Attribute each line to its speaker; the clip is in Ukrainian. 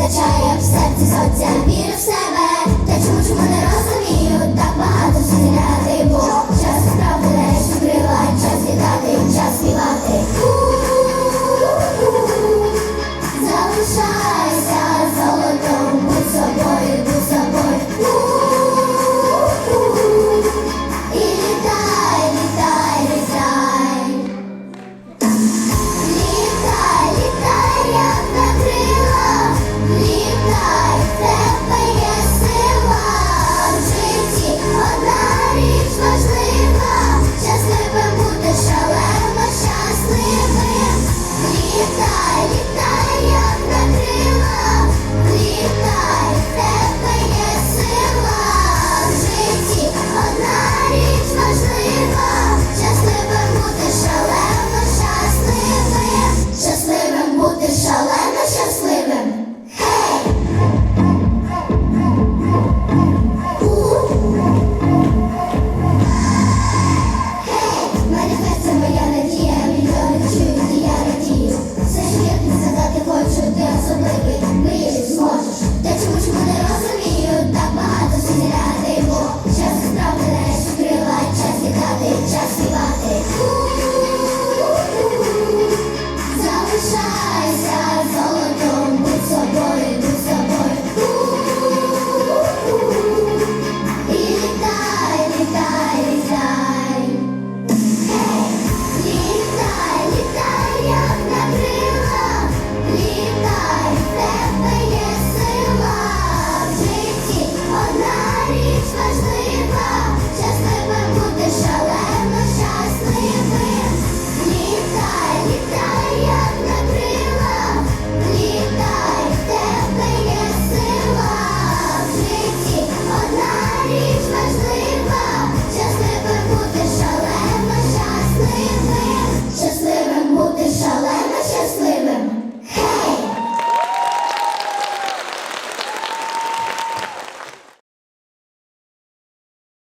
Speaker 1: вистачає в серці сонця, вірю в себе, та чому ж мене?